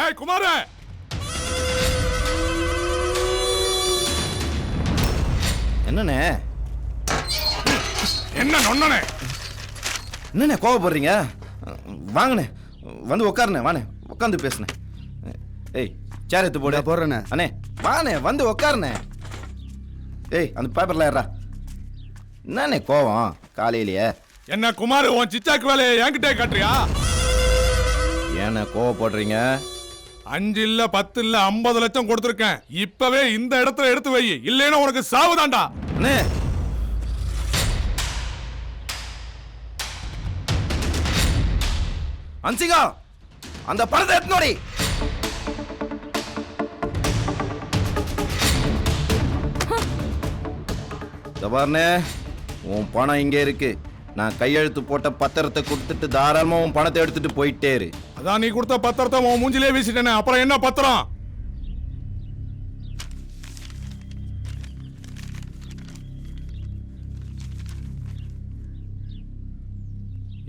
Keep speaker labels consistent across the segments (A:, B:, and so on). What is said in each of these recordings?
A: ஏய் குமார!
B: என்னண்ணே?
A: என்ன நொண்ணனே?
B: என்னண்ணே கோவப்படுறீங்க? வாங்கண்ணே. வந்து உட்காருண்ணே வாண்ணே. உட்காந்து பேசுனே ஏய் சேர் எடுத்து போடு.
C: போடுறேண்ணே.
B: அண்ணே வாண்ணே வந்து உட்காருண்ணே ஏய் அந்த பேப்பர்ல ஏறா என்னண்ணே கோவம் காலையிலேயே?
A: என்ன குமார் உன் சிச்சாக்கு வேலையை என்கிட்டே காட்டுறியா?
B: ஏண்ணே கோவப்படுறீங்க?
A: அஞ்சு இல்ல பத்து இல்ல ஐம்பது லட்சம் கொடுத்துருக்கேன். இப்பவே இந்த இடத்துல எடுத்து வை. இல்லைன்னா உனக்கு சாவுதான்டா
B: அண்ணே. அன்சிகா அந்த பணத்தை எடுத்துனோடி தபார்னே உன் பணம் இங்கே இருக்கு. நான் கையெழுத்து போட்ட பத்திரத்தை கொடுத்துட்டு தாராளமாக உன் பணத்தை எடுத்துட்டு போயிட்டே இரு.
A: அதான் நீ கொடுத்த பத்திரத்தை உன் மூஞ்சிலே வீசிட்டேனே. அப்புறம் என்ன பத்திரம்?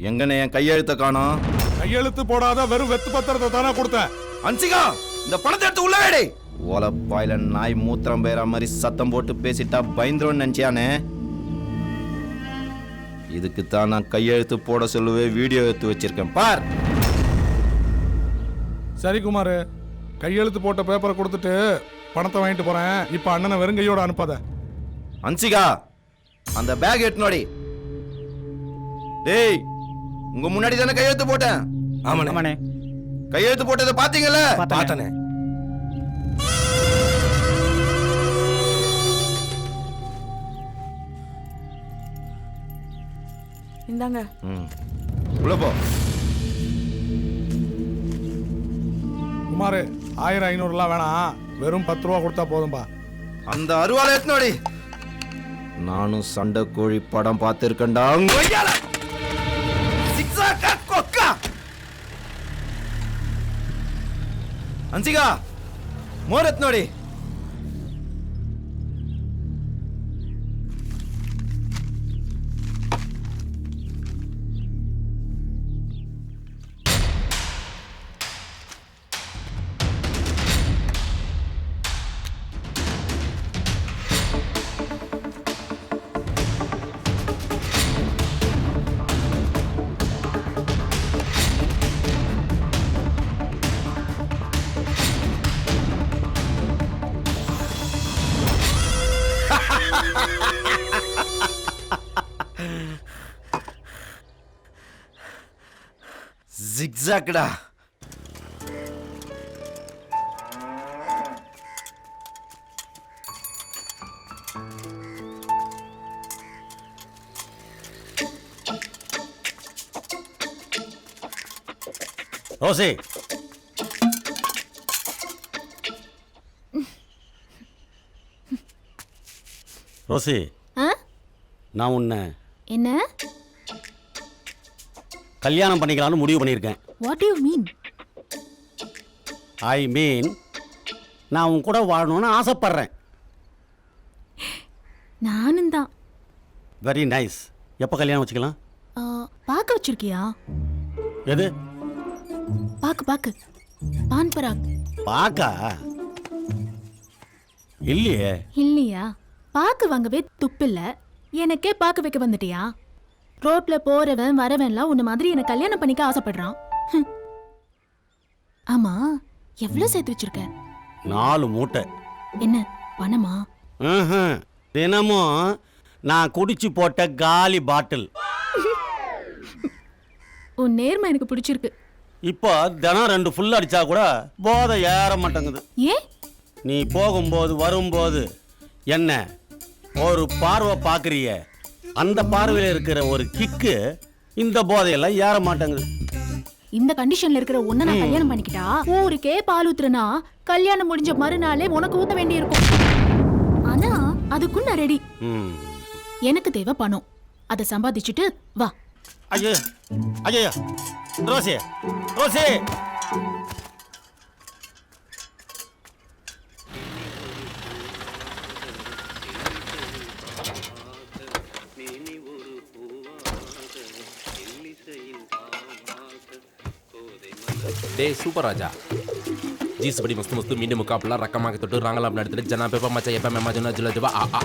B: எங்கண்ணே என் கையெழுத்தை காணோம்
A: கையெழுத்து போடாத வெறும் வெத்து பத்திரத்தை தானே கொடுத்தேன்
B: அன்சிகா இந்த பணத்தை எடுத்து உள்ள வேடி ஓலப்பாயில நாய் மூத்திரம் பேர மாதிரி சத்தம் போட்டு பேசிட்டா பயந்துரும் நினைச்சியானே? இதுக்கு தான் நான் கையெழுத்து போட சொல்லுவே வீடியோ எடுத்து வச்சிருக்கேன். பார்.
A: சரி குமார் கையெழுத்து போட்ட பேப்பரை கொடுத்துட்டு பணத்தை வாங்கிட்டு போறேன். இப்ப அண்ணனை வெறுங்கையோட அனுப்பாத.
B: அன்சிகா அந்த பேக் எடுத்துனோடி டேய் உங்க முன்னாடி தானே கையெழுத்து போட்டேன்?
C: ஆமாண்ணே.
B: கையெழுத்து போட்டதை பாத்தீங்கல்ல
C: பார்த்தனே.
D: இந்தாங்க.
B: ம். உள்ள போ.
A: குமார் ஆயிரம் ஐநூறுலாம் வேணாம். வெறும் பத்து ரூபா கொடுத்தா போதும்பா.
B: அந்த அருவாளை எடுத்துனோடி நானும் சண்டை கோழி படம் பார்த்திருக்கேன்டா. கொக்கா. அன்சிகா மோர் எத்னோடி ஜிக்ஸாக்டா
E: ரோசி ரோசி
F: ஆ?
E: நான் உன்னை
F: என்ன?
E: கல்யாணம் பண்ணிக்கலாம்னு முடிவு பண்ணியிருக்கேன்.
F: வாட் யூ மீன்
E: ஐ மீன் நான் உன் கூட வாழணும்னு ஆசைப்படுறேன்.
F: நானும் தான்.
E: வெரி நைஸ் எப்போ கல்யாணம் வச்சுக்கலாம்?
F: பார்க்க வச்சிருக்கியா?
E: எது?
F: பாக்கு பாக்கு. பான் பராக்.
E: பாக்கா? இல்லையே.
F: இல்லையா? பாக்கு வாங்கவே துப்பில்ல. எனக்கே பாக்கு வைக்க வந்துட்டியா? ரோட்ல போறவன் வரவன்லாம் உன்ன மாதிரி என்ன கல்யாணம் பண்ணிக்க ஆசைப்படுறான். ஆமா எவ்வளவு சேர்த்து வச்சிருக்க?
E: நாலு மூட்டை.
F: என்ன பணமா.
E: தினமும் நான் குடிச்சு போட்ட காலி பாட்டில்.
F: உன் நேர்மை எனக்கு பிடிச்சிருக்கு.
E: இப்போ தினம் ரெண்டு ஃபுல் அடிச்சா கூட போதை ஏற மாட்டேங்குது.
F: ஏன்
E: நீ போகும்போது வரும்போது என்ன ஒரு பார்வை பார்க்குறிய? அந்த பார்வையில் இருக்கிற ஒரு கிக்கு இந்த போதையெல்லாம் ஏற மாட்டேங்குது.
F: இந்த கண்டிஷன்ல இருக்கிற உன்னை நான் கல்யாணம் பண்ணிக்கிட்டா ஊருக்கே பால் ஊத்துறனா கல்யாணம் முடிஞ்ச மறுநாளே உனக்கு ஊத்த வேண்டி இருக்கும் ஆனா அதுக்கும் நான் ரெடி எனக்கு தேவை பணம். அதை சம்பாதிச்சுட்டு வா.
E: ஐயோ ஐயோ ரோசி ரோசி
G: டே சூப்பர் ராஜா. ஜீஸ் படி மஸ்து மஸ்து மீண்டும் முக்காப்புலாம் ரக்கமாக தொட்டு ராங்கலாம் அப்படின்னு எடுத்துட்டு ஜனா பேப்பா மச்சா எப்பா மேமா ஜனா ஜுல ஜுவா ஆ ஆ.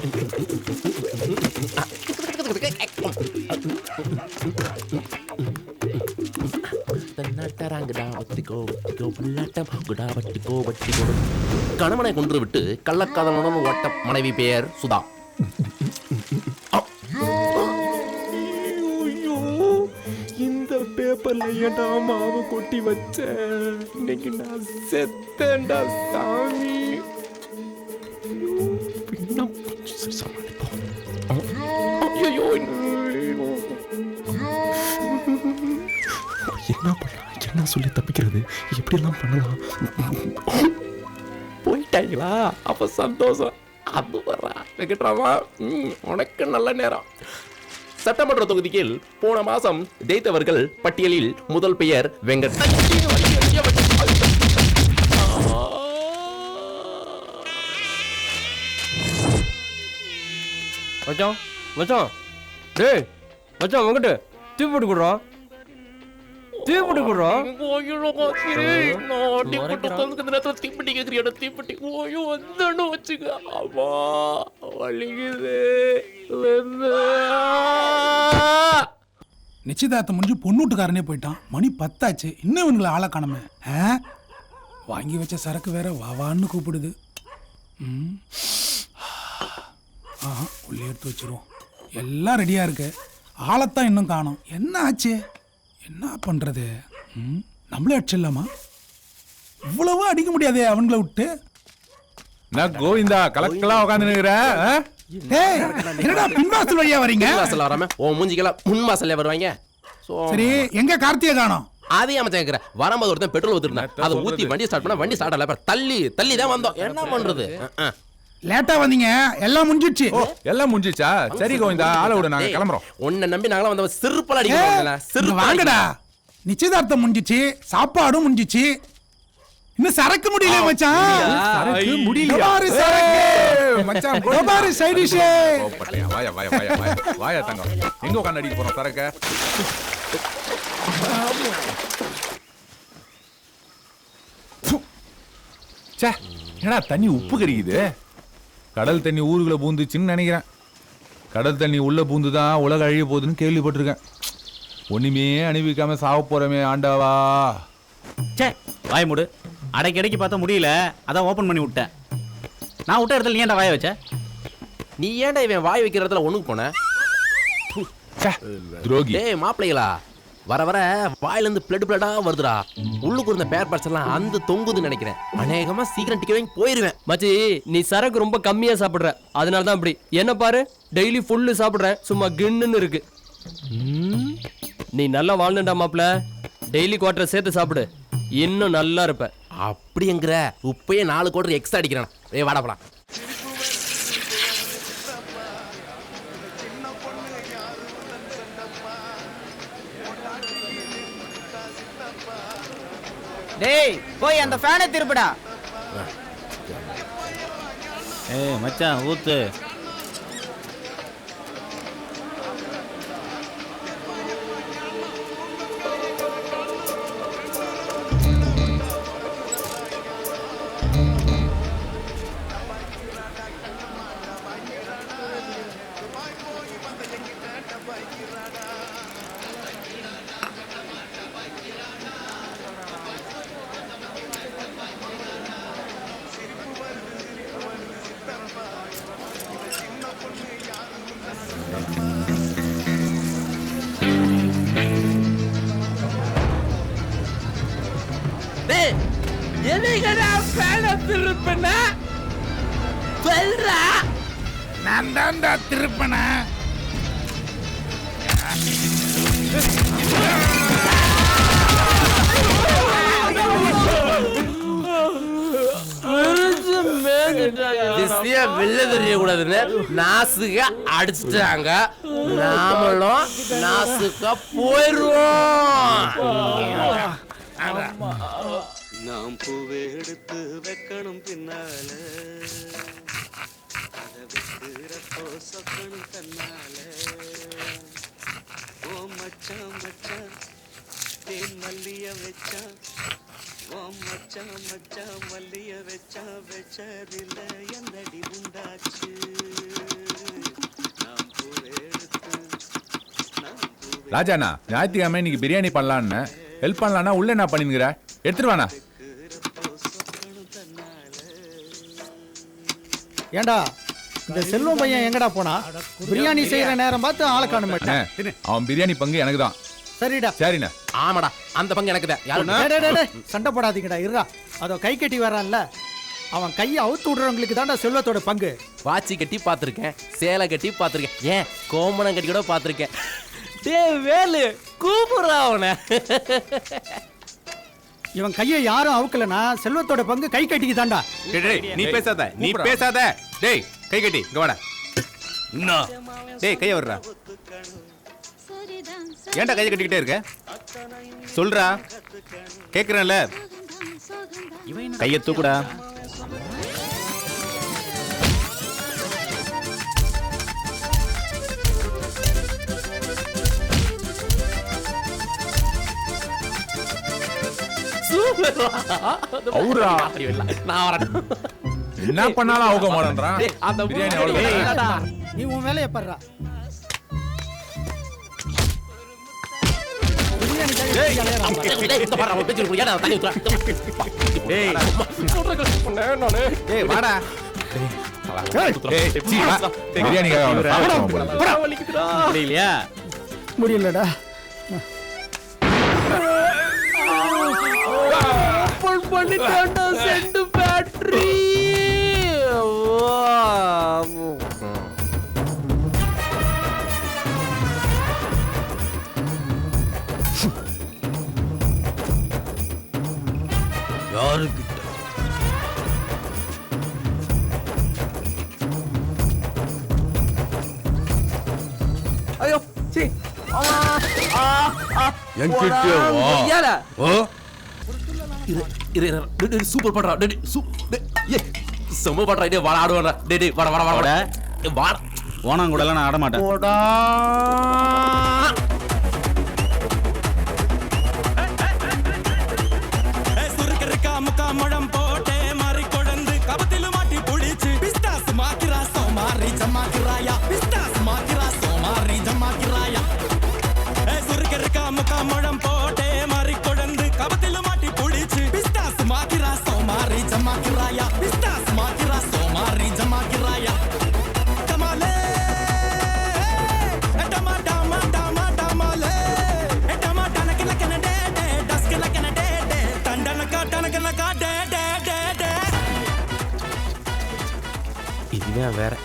G: கணவனை கொன்று விட்டு கள்ளக்காதலுடன் ஓட்ட மனைவி பெயர் சுதா.
H: பேப்பர்ல ஏன்டா மாவு கொட்டி வச்ச. இன்னைக்கு நான் செத்தேன்டா சாமி. ஐயோ. என்ன பண்ணலாம் என்ன சொல்லி தப்பிக்கிறது? எப்படிலாம் பண்ணலாம்? போயிட்டாங்களா? அப்போ சந்தோஷம். அது வரா வெங்கட்ராமா உனக்கு நல்ல நேரம்.
G: சட்டமன்ற தொகுதியில் போன மாசம் ஜெயித்தவர்கள் பட்டியலில் முதல் பெயர் வெங்கட்.
H: மச்சான் மச்சான். டேய் மச்சான் உங்ககிட்ட தீ போட்டு கொடுறோம் தீ போட்டு கொடுறோம்
G: தீப்பெட்டி கேக்குறியோட தீப்பெட்டி ஓயோ வந்தோன்னு வச்சுக்க அம்மா வலிக்குது
I: நிச்சயதார்த்தம் முடிஞ்சு பொண்ணூட்டுக்காரனே போயிட்டான் மணி பத்தாச்சு இன்னும் இவனுங்களை ஆளை காணமே ஆ? வாங்கி வச்ச சரக்கு வேற வாவான்னு கூப்பிடுது ம். ஆஹா உள்ளே எடுத்து வச்சிருவோம் எல்லாம் ரெடியா இருக்கு ஆளைத்தான் இன்னும் காணோம் என்ன ஆச்சு என்ன பண்றது? ம்? நம்மளே அடிச்சிடலாமா? இவ்வளவு அடிக்க முடியாதே அவங்கள விட்டு.
J: நான் கோவிந்தா கலக்கலா உட்காந்து நிக்கிற
I: டேய் என்னடா பின்வாசல் வழியா வரீங்க?
G: வாசல் வராம ஓ மூஞ்சிக்கெல்லாம் முன் வாசல்ல வருவாங்க. சோ
I: சரி எங்க கார்த்திகை காணோம்?
G: அதே அமைச்சா கேக்குற. வரும்போது ஒருத்தன் பெட்ரோல் ஊத்திருந்தான் அதை ஊத்தி வண்டி ஸ்டார்ட் பண்ணா வண்டி ஸ்டார்ட் ஆகல. அப்புறம் தள்ளி தள்ளி தான் வந்தோம். என்ன பண்றது? அஹ், அஹ்.
I: லேட்டா வந்தீங்க. எல்லாம் முடிஞ்சிடுச்சு.
J: எல்லாம் முடிஞ்சிச்சா சரி கோவிந்தா ஆளை விடு நாங்க கிளம்புறோம்.
G: உன்னை நம்பி நாங்களாம் வந்தவன் சிறுப்பல் அடிக்கிறோம் சிறுப்பல்
I: வாங்கடா. நிச்சயதார்த்தம் முடிஞ்சிச்சு சாப்பாடும் முடிஞ்சிச்சு. இன்னும் சரக்கு முடியல மச்சான்?
J: சரக்கு முடியல
I: பாரு சரக்கு?
J: மச்சான்
I: இதோ பாரு சைட் டிஷ்?
J: வாயா வாயா வாயா வாயா வாயா தங்கம். எங்க உட்காந்து அடிக்க போறோம் சரக்க? ச்சே என்னடா தண்ணி உப்பு கறிக்குது கடல் தண்ணி ஊருக்குள்ள பூந்துச்சுன்னு நினைக்கிறேன். கடல் தண்ணி உள்ள பூந்து தான் உலக அழிய போகுதுன்னு கேள்விப்பட்டிருக்கேன். ஒண்ணுமே அனுபவிக்காம சாவ போறமே ஆண்டவா.
C: சே வாய் மூடு. அடைக்கடைக்கு பார்த்தா முடியல. அதான் ஓபன் பண்ணி விட்டேன். நான் விட்ட இடத்துல நீ ஏன்டா வாய வச்ச?
G: நீ ஏன்டா இவன் வாய் வைக்கிற இடத்துல ஒண்ணுக்கு போன?
J: ச்சே, துரோகி.
G: டேய் மாப்பிள்ளைகளா. வர வர வாயில இருந்து பிளட் பிளடா வருதுடா. உள்ளுக்கு இருந்த பேர் பார்ட்ஸ் எல்லாம் அந்த தொங்குதுன்னு நினைக்கிறேன். அநேகமா சீக்கிரம் டிக்கெட் வாங்கி போயிருவேன்.
H: மச்சி நீ சரக்கு ரொம்ப கம்மியா சாப்பிடுற. அதனால தான் அப்படி. என்ன பாரு டெய்லி ஃபுல்லு சாப்பிடுற சும்மா கின்னுன்னு இருக்கு. நீ நல்லா வாழ்ந்துடா மாப்ள டெய்லி குவார்டர் சேர்த்து சாப்பிடு. இன்னும் நல்லா இருப்ப.
G: அப்படிங்கிற உப்பையே நாலு கோட்டர் எக்ஸ்ட்ரா அடிக்கிறான். ஏய் வாடா போலாம்.
K: டேய் போய் அந்த ஃபேனை திருப்புடா.
C: ஏய் மச்சான் ஊத்து.
G: டேய் என்னைக்கடா ஃபேன திருப்பின? சொல்றா.
I: நான் தான்டா திருப்பன.
G: திசையா வெளில தெரிய கூடாதுன்னு நாசுக அடிச்சிட்டாங்க. நாமளும் நாசுக்கா போயிருவோம்.
D: நாம் பூவை எடுத்து வைக்கணும் பின்னால. அதை வைக்கிறப்போ சொக்கணும் தன்னால ஓ மச்சான் மச்சான் தேன் மல்லிய வச்சான் உன் மச்சான் மச்சான் மல்லிய வச்சான் வச்சதில்ல என்னடி உண்டாச்சு?
J: ராஜாண்ணா ஞாயிற்றுக்கிழமை இன்னைக்கு பிரியாணி பண்ணலான்னு ஹெல்ப் பண்ணலான்னா உள்ள என்ன பண்ணினுங்கிற? எடுத்துட்டு வாண்ணா.
L: ஏண்டா இந்த செல்வம் பையன் எங்கடா போனா? பிரியாணி செய்யற நேரம் பார்த்து ஆளை காண மாட்டேன்.
J: அவன் பிரியாணி பங்கு எனக்கு தான்
L: சரிடா.
J: சரிண்ணே.
G: ஆமாடா அந்த பங்கு எனக்கு தான்.
L: சண்டை போடாதீங்கடா இருடா. அதோ கை கட்டி வரான்ல அவன் கையை அவுத்து விடுறவங்களுக்கு தான்டா செல்வத்தோட பங்கு.
G: வாட்சி கட்டி பார்த்துருக்கேன் சேலை கட்டி பார்த்துருக்கேன். ஏன் கோமணம் கட்டி கூட பார்த்துருக்கேன். டே வேலு கூப்பிடுறா அவனை.
L: இவன் கையை யாரும் அவுக்கலனா செல்வத்தோட பங்கு கை கட்டிக்கு தான்டா
C: டேய், டேய், நீ பேசாத நீ. பேசாத. டேய் கை கட்டி இங்க வாடா. டேய் கைய வர்றா ஏன்டா கையை கட்டிக்கிட்டே இருக்க? சொல்றா. கேக்குறேன்ல. கையை தூக்குடா.
J: அவுரா.
G: அப்படி வரல. நான் வரேன்
J: என்ன பண்ணாலும் அவுக்க மாட்டேன்றான்
G: டேய், அந்த
J: பிரியாணி அவ்வளவு.
L: நீ உன் வேலையை பாடுறா பிரியாணி
H: ஓப்பன் பண்ணிட்டான்டா செண்டு ஃபேக்டரி ஐயோ சீ
J: என்கிட்ட வா.
H: ஏல
J: ஓ
G: இரு, இரு, இரு. டேய், டேய், சூப்பர் பண்றா டேய், சூ- டேய், ஏய், செம்ம பண்றா டேய் வாடா ஆடுவாடா டேய் டேய் வாடா வாடா வாடா
C: ஓனாங்க கூட நான் ஆட மாட்டேன்.
G: போடா.
D: முழம் போட்டே மாறி கொடந்து கபத்தில மாட்டி புடிச்சு பிஸ்தாஸ் சோமாரி ஜமாக்கிராயா பிஸ்தாஸ் மாக்கிரா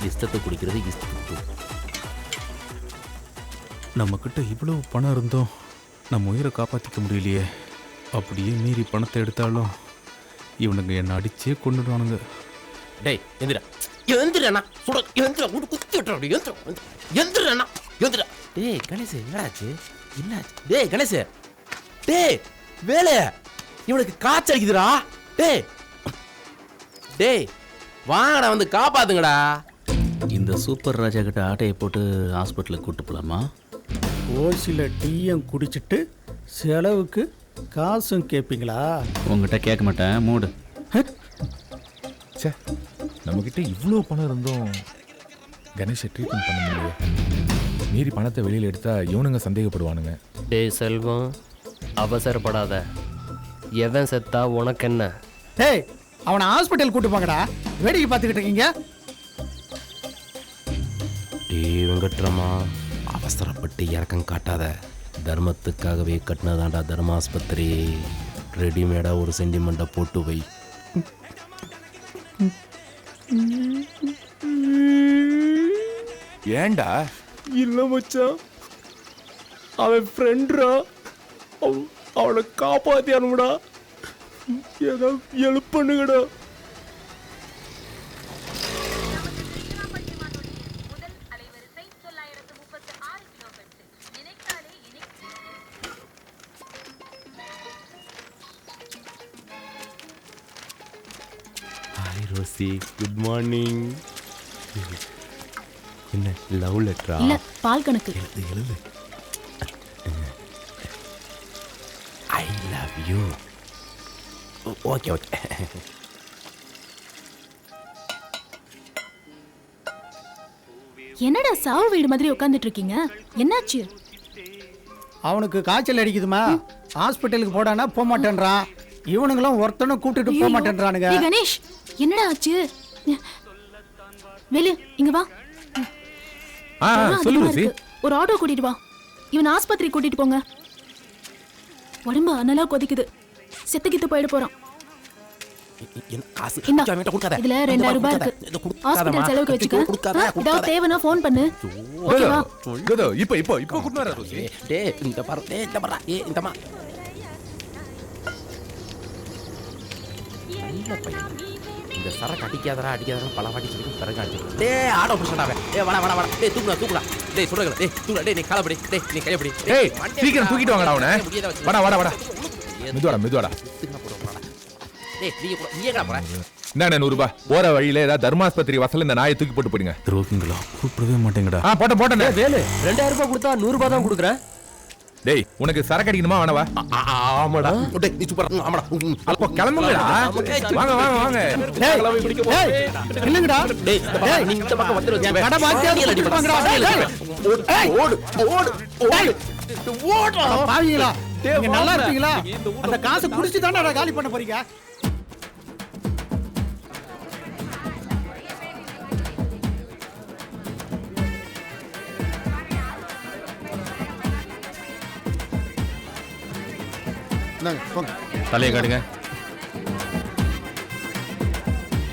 G: இஷ்டத்தை குடிக்கிறது இஷ்டத்துக்கு.
M: நம்ம கிட்ட இவ்வளவு பணம் இருந்தோம் நம்ம உயிரை காப்பாற்றிக்க முடியலையே. அப்படியே மீறி பணத்தை எடுத்தாலும் இவனுங்க என்னை அடிச்சே கொண்டுடுவானுங்க
G: டேய் எந்திரா. எந்திரண்ணா சுட எந்திரா. உடு குத்தி விட்டுறா. எந்திரா எந்திரண்ணா எந்திரா. டேய் கணேஷ் என்னடாச்சு என்னாச்சு? டேய் கணேஷ் டேய் வேலை இவனுக்கு காய்ச்சல் அடிக்குதுடா டேய். டேய் வாங்கடா வந்து காப்பாத்துங்கடா.
C: இந்த சூப்பர் ராஜா கிட்ட ஆட்டையை போட்டு ஹாஸ்பிட்டலுக்கு கூட்டு போலாமா?
L: ஓசியில் டீயும் குடிச்சிட்டு செலவுக்கு காசும் கேட்பீங்களா
C: உங்ககிட்ட கேட்க மாட்டேன் மூடு.
J: ச்சே நம்ம கிட்ட இவ்வளோ பணம் இருந்தும் கணேஷை ட்ரீட்மெண்ட் பண்ண முடியல. மீறி பணத்தை வெளியில் எடுத்தா இவனுங்க சந்தேகப்படுவானுங்க.
H: டேய் செல்வம் அவசரப்படாத. எவன் செத்தா உனக்கு என்ன
L: டேய் அவனை ஹாஸ்பிட்டல் கூட்டு போங்கடா. வேடிக்கை பார்த்துக்கிட்டு இருக்கீங்க.
G: டேய் வெங்கட்ரமா? அவசரப்பட்டு இறக்கம் காட்டாத. தர்மத்துக்காகவே கட்டினதாண்டா தர்மாஸ்பத்திரி. ரெடிமேடா ஒரு சென்டிமெண்ட்டை போட்டு வை.
J: ஏன்டா
H: இல்ல மச்சான். அவன் ஃப்ரெண்ட்ரா அவனை காப்பாத்தி அனுப்புடா ஏதோ எழுப் ரோசி குட் மார்னிங் என்ன லவ் லெட்டரா
F: இல்ல பால் கணக்கு.
G: எழுது எழுது. I love you okay okay
F: என்னடா சாவு வீடு மாதிரி உட்காந்துட்டு இருக்கீங்க? என்னாச்சு?
L: அவனுக்கு காய்ச்சல் அடிக்குதுமா. ஹாஸ்பிட்டலுக்கு போடானா போக மாட்டேன்றான் இவனுங்களும் ஒருத்தனும் கூட்டிட்டு போக. மாட்டேன்றானுங்க
F: கணேஷ் என்னடா ஆச்சு? வெளிய இங்க வா.
J: சொல்லு.
F: ஒரு ஆட்டோ கூட்டிட்டு வா. இவன் ஆஸ்பத்திரி கூட்டிட்டு போங்க. உடம்பு அனலா கொதிக்குது. செத்து கித்து போயிட போறான். இதுல ரெண்டாயிரம் ரூபாய். இருக்கு. ஹாஸ்பிட்டல் செலவுக்கு வச்சுக்க. ஏதாவது. தேவைன்னா ஃபோன் பண்ணு. ஓகேவா
J: இதோ இப்போ இப்போ இப்போ
G: டேய் இந்த பாரு டேய் இந்த பாரு ஏய் இந்தம்மா. நல்ல பையன். இந்த சரக்கு அடிக்காதடா அடிக்காதடா பல வாட்டி சொல்லி சரக்கு அடிச்சு டேய் ஆடோ புடிச்சடா அவன். டேய் வாடா வாடா வாடா. டேய் தூக்குடா தூக்குடா. டேய் சொல்றேன் டேய் தூக்குடா. டேய் நீ காலப்படி. டேய் நீ கையப்படி.
J: ஏய் சீக்கிரம் தூக்கிட்டு வாங்கடா அவனை. வாடா வாடா வாடா. மெதுவாடா மெதுவாடா.
G: டேய் நீ கூட நீ எங்கடா போற.
J: இந்தாண்ணே நூறு ரூபாய் போற வழியில ஏதாவது தர்மாஸ்பத்திரி வாசல்ல இந்த நாயை தூக்கி போட்டு போடுங்க.
M: துரோகிங்களா? கூப்பிடவே மாட்டேங்கடா.
J: ஆ போட்டேன் போட்டேன்.
H: வேலு ரெண்டாயிரம் ரூபாய் கொடுத்தா நூறு ரூபாய் தான் கொடுக்குறேன்.
J: டேய் உனக்கு சரக்கு அடிக்கணுமா வேணவா
G: ஆமாடா டேய் நீ சூப்பரா ஆமாடா
J: அப்போ கிளம்புங்கடா வாங்க வாங்க வாங்க
L: இல்லங்கடா
G: டேய் இந்த பக்கம் நீ இந்த பக்கம் வந்துரு
L: என் கடை பாத்தியா கொடுப்பாங்கடா டேய்,
G: ஓடு ஓடு ஓடு ஓடு
L: பாவிங்களா நீங்க நல்லா இருப்பீங்களா அந்த காசை குடிச்சு தானே காலி பண்ண போறீங்க
M: தலையை காட்டுங்க.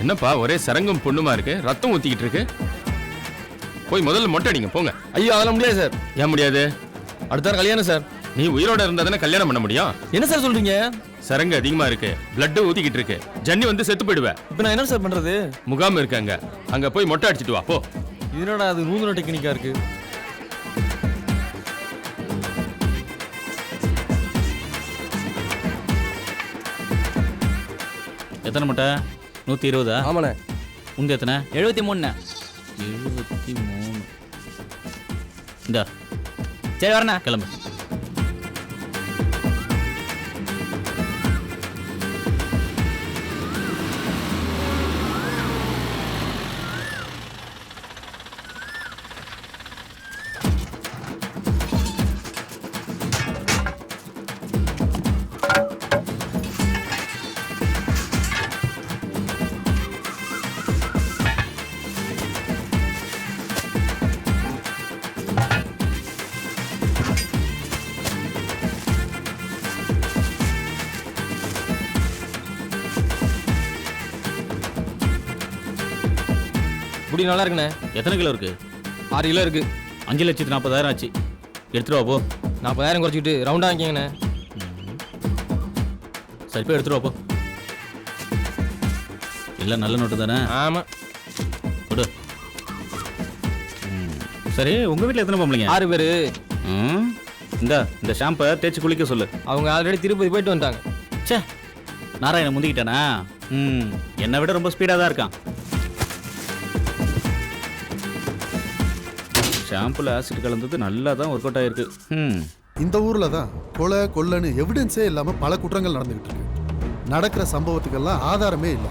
M: என்னப்பா ஒரே சரங்கம் பொண்ணுமா இருக்கு? ரத்தம் ஊத்திக்கிட்டு இருக்கு. போய் முதல்ல மொட்டை அடிங்க போங்க.
H: ஐயோ அதெல்லாம் முடியாது சார்.
M: ஏன் முடியாது?
H: அடுத்த வாரம் கல்யாணம் சார்.
M: நீ உயிரோட இருந்தா தானே கல்யாணம் பண்ண முடியும்?
H: என்ன சார் சொல்றீங்க?
M: சரங்கு அதிகமா இருக்கு. பிளட் ஊத்திக்கிட்டு இருக்கு. ஜன்னி வந்து செத்து போயிடுவ.
H: இப்போ நான் என்ன சார் பண்றது?
M: முகாம் இருக்கு அங்க. அங்க போய் மொட்டை அடிச்சிட்டு வா போ.
H: இதனோட அது நூதன டெக்னிக்கா இருக்கு?
C: எத்தனை முட்டை? நூற்றி இருபதா?
H: ஆமாண்ணே.
C: உங்க எத்தனை? எழுபத்தி மூணுண்ணே. எழுபத்தி மூணு. இந்தா. சரி வரண்ணா. கிளம்பு.
H: குடி நல்லா இருக்குண்ணே.
C: எத்தனை கிலோ இருக்கு?
H: ஆறு கிலோ இருக்கு.
C: அஞ்சு லட்சத்து நாற்பதாயிரம் ஆச்சு. எடுத்துட்டு வா போ.
H: நாற்பதாயிரம் குறைச்சிக்கிட்டு ரவுண்டா வாங்கிக்கங்கண்ணே
C: சரி போய் எடுத்துட்டு வா போ. எல்லாம் நல்ல நோட்டு தானே?
H: ஆமா.
C: கொடு. ம். சரி உங்க வீட்டில் எத்தனை பொம்பளைங்க?
H: ஆறு பேர்.
C: ம் இந்த இந்த ஷாம்பை தேய்ச்சி குளிக்க சொல்லு.
H: அவங்க ஆல்ரெடி திருப்பதி போயிட்டு வந்துட்டாங்க
C: ச்சே நாராயணன் முந்திக்கிட்டானா? ம் என்னை விட ரொம்ப ஸ்பீடாக தான் இருக்கான். ஷாம்புல ஆசிட் கலந்தது நல்லா தான் ஒர்க் அவுட் ஆயிருக்கு. ம்
N: இந்த ஊர்ல தான் கொலை கொள்ளைன்னு எவிடன்ஸே இல்லாம பல குற்றங்கள் நடந்துகிட்டு இருக்கு. நடக்கிற சம்பவத்துக்கெல்லாம் ஆதாரமே இல்லை.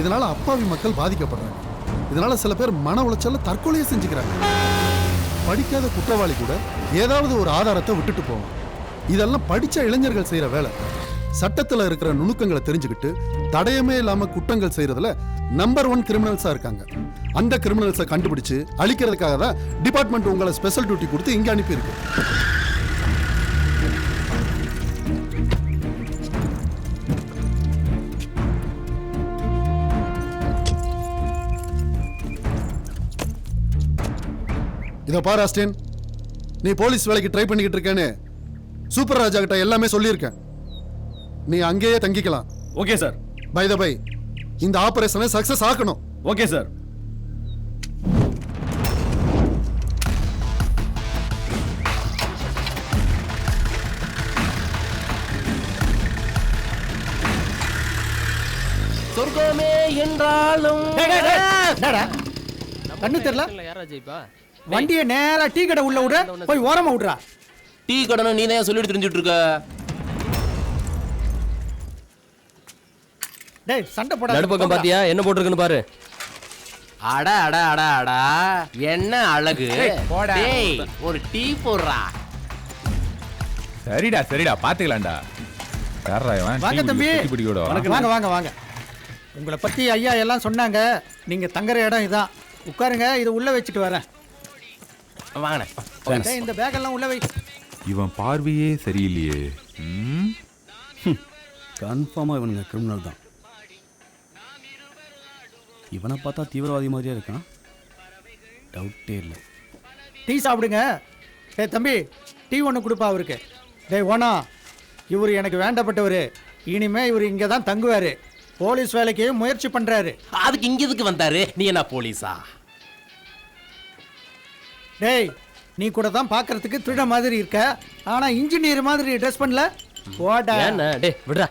N: இதனால அப்பாவி மக்கள் பாதிக்கப்படுறாங்க. இதனால சில பேர் மன உளைச்சல்ல தற்கொலையை செஞ்சுக்கிறாங்க. படிக்காத குற்றவாளி கூட ஏதாவது ஒரு ஆதாரத்தை விட்டுட்டு போவான். இதெல்லாம் படிச்ச இளைஞர்கள் செய்யற வேலை. சட்டத்துல இருக்கிற நுணுக்கங்களை தெரிஞ்சுக்கிட்டு தடயமே இல்லாம குற்றங்கள் செய்யறதுல நம்பர் ஒன் கிரிமினல்ஸா இருக்காங்க. அந்த கிரிமினல்ஸை கண்டுபிடிச்சு அழிக்கிறதுக்காக தான் டிபார்ட்மெண்ட் உங்களை ஸ்பெஷல் டியூட்டி கொடுத்து இங்க அனுப்பியிருக்கு. இதை பாரு ஆஸ்டின் நீ போலீஸ் வேலைக்கு ட்ரை பண்ணிக்கிட்டு இருக்கேன்னு சூப்பர் ராஜா கிட்ட எல்லாமே சொல்லியிருக்கேன். நீ அங்கேயே தங்கிக்கலாம்.
C: Okay sir.
N: By the by இந்த ஆபரேஷனை சக்சஸ் ஆக்கணும்.
C: Okay sir.
G: என்றாலும்.
L: கண்ணு தெரியல?
H: யாரா ஜெயிப்பா?
L: வண்டியை நேரா டீ கடை உள்ள விடுற போய் ஓரமா விடுறா.
G: டீ கடனை நீ தான் சொல்லிட்டு தெரிஞ்சுட்டு இருக்க?
L: டேய் சண்டை போட
H: நடுப்பக்கம் பாத்தியா? என்ன போட்டிருக்குன்னு பாரு.
G: அட அட அட அடா. என்ன அழகு. டேய் ஒரு டீ போடுறா.
J: சரிடா சரிடா பாத்துக்கலாம்டா. யாரா
L: வாங்க தம்பி.
J: விட.
L: வாங்க வாங்க வாங்க. உங்களை பத்தி ஐயா எல்லாம் சொன்னாங்க. நீங்க தங்குற இடம் இதான். உட்காருங்க இது உள்ள வச்சுட்டு வரேன்.
G: வாங்கண்ணே.
L: டேய், இந்த பேக் எல்லாம் உள்ள வை.
J: இவன் பார்வையே சரியில்லையே. ம்?
E: கன்ஃபார்மாக இவனுங்க கிரிமினல் தான். இவனை பார்த்தா தீவிரவாதி மாதிரியே இருக்கான். டவுட்டே இல்லை.
L: டீ சாப்பிடுங்க. டேய் தம்பி டீ ஒன்று கொடுப்பா அவருக்கு. டேய் ஓனா இவர் எனக்கு வேண்டப்பட்டவர். இனிமே இவர் இங்கே தான் தங்குவார். போலீஸ் வேலைக்கு முயற்சி பண்ணுறாரு
G: அதுக்கு இங்க எதுக்கு வந்தாரு? நீ என்ன போலீஸா?
L: டேய் நீ கூட தான் பார்க்கறதுக்கு திருட மாதிரி இருக்க. ஆனால் இன்ஜினியர் மாதிரி ட்ரெஸ் பண்ணல. ஓடா
H: ஏன்னா டேய் விடுறா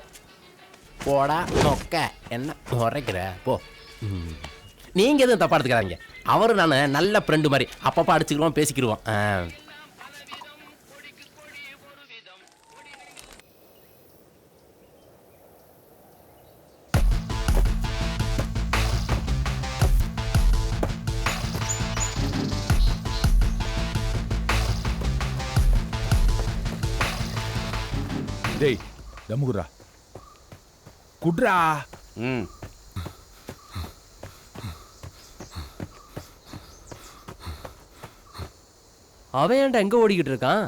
G: போடா நொக்க. என்ன முறைக்கிற? போ. நீங்க எதுவும் தப்பா எடுத்துக்கிறாங்க அவரு நானு நல்ல ஃப்ரெண்டு மாதிரி. அப்பப்போ அடிச்சுக்கிறோம் பேசிக்கிருவோம் ஆ.
J: டேய் தம்மு குடுறா குட்ரா.
E: ம்.
H: அவன் ஏன்டா எங்க ஓடிக்கிட்டு இருக்கான்?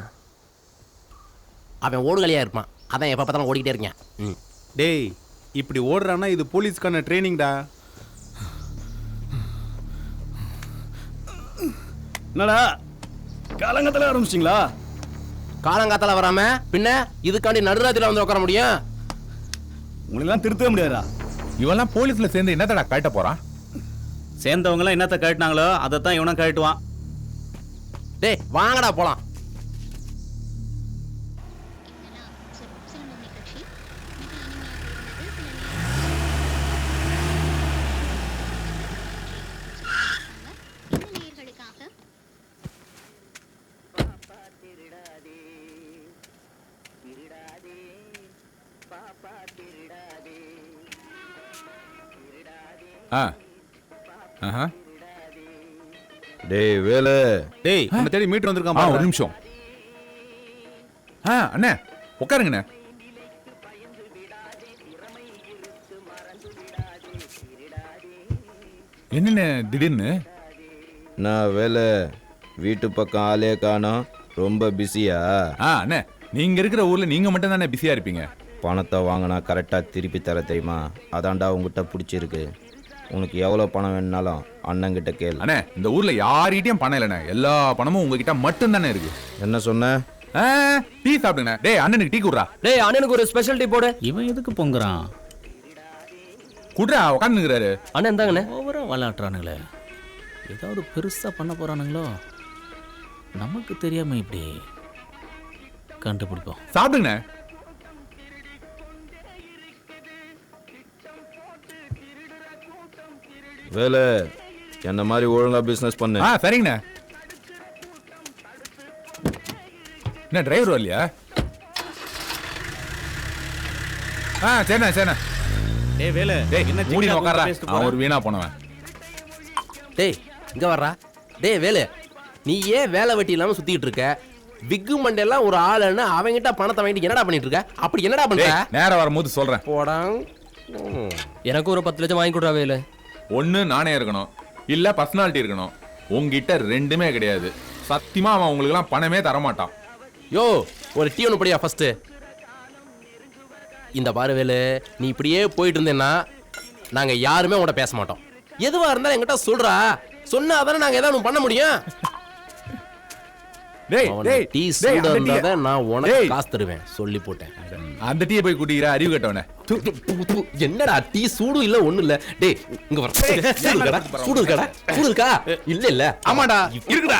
G: அவன் ஓடுகலையா இருப்பான். அதான் எப்போ பார்த்தாலும் ஓடிக்கிட்டே இருக்கேன். ம்.
M: டேய் இப்படி ஓடுறான்னா இது போலீஸ்க்கான ட்ரைனிங்டா?
E: என்னடா? காலங்கத்தில் ஆரம்பிச்சிங்களா
G: காலங்காத்தால வராம பின்ன இதுக்காண்டி நடுராத்திரில வந்து உட்கார முடியும்?
E: உங்களெல்லாம் திருத்தவே முடியாதா
J: இவன்லாம் போலீஸ்ல சேர்ந்து என்னத்தடா காட்ட போறான்?
C: சேர்ந்தவங்கலாம் என்னத்த கழட்டினாங்களோ அதை தான் இவனும் கழட்டுவான்.
G: டேய் வாங்கடா போலாம்.
J: ஆ. ஆஹா.
B: டேய் வேலு.
M: டேய் உன்னை தேடி மீட்டர் வந்திருக்கான்.
J: ஒரு நிமிஷம். ஆ அண்ணே உட்காருங்கண்ணே. என்னண்ணே திடீர்னு?
B: நான் வேலை? வீட்டு பக்கம் ஆளே காணோம். ரொம்ப பிஸியா?
J: ஆ அண்ணே நீங்க இருக்கிற ஊர்ல நீங்க மட்டும் தானே பிஸியா இருப்பீங்க.
B: பணத்தை வாங்கினா கரெக்டாக திருப்பி தர தெரியுமா? அதான்டா உங்ககிட்ட பிடிச்சிருக்கு. உனக்கு எவ்வளோ பணம் வேணுனாலும் அண்ணங்கிட்ட கேள்.
J: அண்ணே இந்த ஊர்ல யார்கிட்டயும் பணம் இல்லைண்ணே. எல்லா பணமும் உங்ககிட்ட மட்டும் தானே இருக்கு.
B: என்ன சொன்ன?
J: ஆ, டீ சாப்பிடுங்க டேய் அண்ணனுக்கு டீ குடுறா.
H: டேய் அண்ணனுக்கு ஒரு ஸ்பெஷல் டீ போடு.
C: இவன் எதுக்கு பொங்குறான்?
J: குடுறா உட்காந்துக்கிறாரு
H: அண்ணன் இந்தாங்கண்ணே.
C: ஓவரா விளையாட்டுறானுங்களே ஏதாவது பெருசா பண்ண போறானுங்களோ? நமக்கு தெரியாம இப்படி கண்டுபிடிப்போம்.
J: சாப்பிடுங்க
B: வேலை என்ன மாதிரி ஒழுங்கா பிஸ்னஸ் பண்ணு.
J: ஆ சரிங்கண்ணே. என்ன டிரைவர் வரலையா? ஆ சரிண்ணே சரிண்ணே.
C: டேய் வேலை
J: டேய்
C: என்ன
J: மூடி உட்காரா அவன்? ஒரு வீணா போனவன்.
G: டேய் இங்க வர்றா. டேய் வேலு நீ ஏன் வேலை வெட்டி இல்லாம சுத்திட்டு இருக்க? விக்கு மண்டெல்லாம் ஒரு ஆளுன்னு அவன்கிட்ட பணத்தை வாங்கிட்டு என்னடா பண்ணிட்டு இருக்க? அப்படி என்னடா பண்ற?
J: நேரம் வரும்போது சொல்றேன்.
G: போடாங் ம்.
H: எனக்கு ஒரு பத்து லட்சம் வாங்கி கொடுறா வேலு.
J: ஒன்று நானே இருக்கணும் இல்லை பர்சனாலிட்டி இருக்கணும். உங்ககிட்ட ரெண்டுமே கிடையாது. சத்தியமாக அவன் உங்களுக்குலாம் பணமே தரமாட்டான்.
G: யோ ஒரு டீ ஒன்று படியா ஃபஸ்ட்டு இந்த பார்வையில் நீ இப்படியே போயிட்டு இருந்தேன்னா நாங்கள் யாருமே உன்கிட்ட பேச மாட்டோம். எதுவாக இருந்தாலும் என்கிட்ட சொல்கிறா சொன்னா தானே நாங்கள் எதாவது பண்ண முடியும்?
J: டேய் டேய்
G: டீ சூடா இருந்தா தான் நான் உனக்கு காசு தருவேன் சொல்லி போட்டேன்.
J: அந்த டீயை போய் குடிக்கிற அறிவு கட்டவனே.
G: என்னடா டீ சூடு இல்ல ஒண்ணு இல்ல. டேய் இங்க வர. சூடு இருக்கடா சூடு இருக்கா? இல்ல இல்ல.
J: ஆமாடா இருக்குடா.